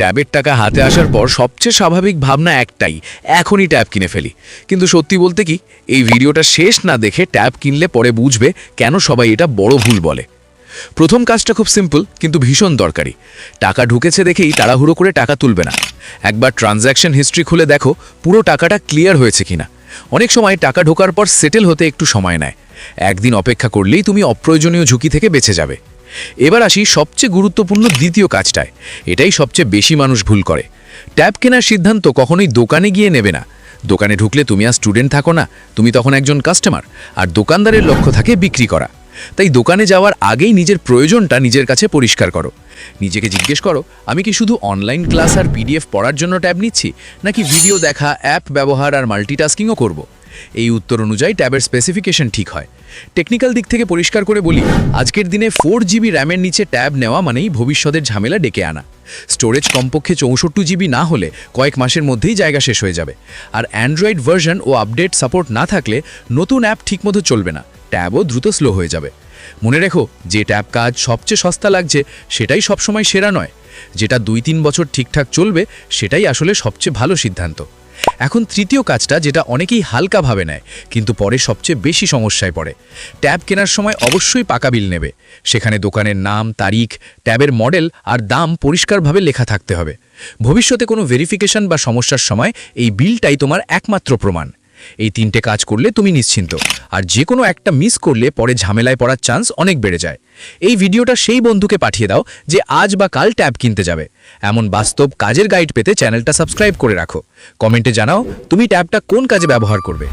ট্যাবের টাকা হাতে আসার পর সবচেয়ে স্বাভাবিক ভাবনা একটাই, এখনই ট্যাব কিনে ফেলি। কিন্তু সত্যি বলতে কি, এই ভিডিওটা শেষ না দেখে ট্যাব কিনলে পরে বুঝবে কেন সবাই এটা বড় ভুল বলে। প্রথম কাজটা খুব সিম্পল, কিন্তু ভীষণ দরকারি। টাকা ঢুকেছে দেখেই তাড়াহুড়ো করে টাকা তুলবে না। একবার ট্রানজ্যাকশন হিস্ট্রি খুলে দেখো, পুরো টাকাটা ক্লিয়ার হয়েছে কিনা। অনেক সময় টাকা ঢোকার পর সেটেল হতে একটু সময় নেয়। একদিন অপেক্ষা করলেই তুমি অপ্রয়োজনীয় ঝুঁকি থেকে বেঁচে যাবে। এবার আসি সবচেয়ে গুরুত্বপূর্ণ দ্বিতীয় কাজটায়। এটাই সবচেয়ে বেশি মানুষ ভুল করে। ট্যাব কেনার সিদ্ধান্ত কখনোই দোকানে গিয়ে নেবে না। দোকানে ঢুকলে তুমি আর স্টুডেন্ট থাকো না, তুমি তখন একজন কাস্টমার, আর দোকানদারের লক্ষ্য থাকে বিক্রি করা। তাই দোকানে যাওয়ার আগেই নিজের প্রয়োজনটা নিজের কাছে পরিষ্কার করো। নিজেকে জিজ্ঞেস করো, আমি কি শুধু অনলাইন ক্লাস আর পিডিএফ পড়ার জন্য ট্যাব নিচ্ছি, নাকি ভিডিও দেখা, অ্যাপ ব্যবহার আর মাল্টিটাস্কিংও করব? এই উত্তর অনুযায়ী ট্যাবের স্পেসিফিকেশন ঠিক হয়। টেকনিক্যাল দিক থেকে পরিষ্কার করে বলি, আজকের দিনে ফোর জিবি র্যামের নিচে ট্যাব নেওয়া মানেই ভবিষ্যতের ঝামেলা ডেকে আনা। স্টোরেজ কমপক্ষে চৌষট্টি জিবি না হলে কয়েক মাসের মধ্যেই জায়গা শেষ হয়ে যাবে। আর অ্যান্ড্রয়েড ভার্সন ও আপডেট সাপোর্ট না থাকলে নতুন অ্যাপ ঠিকমতো চলবে না। ট্যাবও দ্রুত স্লো হয়ে যাবে। মনে রেখো, যে ট্যাব কাজ সবচেয়ে সস্তা লাগছে, সেটাই সবসময় সেরা নয়। যেটা দুই তিন বছর ঠিকঠাক চলবে, সেটাই আসলে সবচেয়ে ভালো সিদ্ধান্ত। এখন তৃতীয় কাজটা যেটা অনেকেই হালকাভাবে নেয়, কিন্তু পরে সবচেয়ে বেশি সমস্যায় পড়ে। ট্যাব কেনার সময় অবশ্যই পাকা বিল নেবে। সেখানে দোকানের নাম, তারিখ, ট্যাবের মডেল আর দাম পরিষ্কারভাবে লেখা থাকতে হবে। ভবিষ্যতে কোনো ভেরিফিকেশন বা সমস্যার সময় এই বিলটাই তোমার একমাত্র প্রমাণ। এই তিনটে কাজ করলে তুমি নিশ্চিন্ত। আর যে কোনো একটা মিস করলে পরে ঝামেলায় পড়ার চান্স অনেক বেড়ে যায়। এই ভিডিওটা সেই বন্ধুকে পাঠিয়ে দাও যে আজ বা কাল ট্যাব কিনতে যাবে। এমন বাস্তব কাজের গাইড পেতে চ্যানেলটা সাবস্ক্রাইব করে রাখো। কমেন্টে জানাও, তুমি ট্যাবটা কোন কাজে ব্যবহার করবে?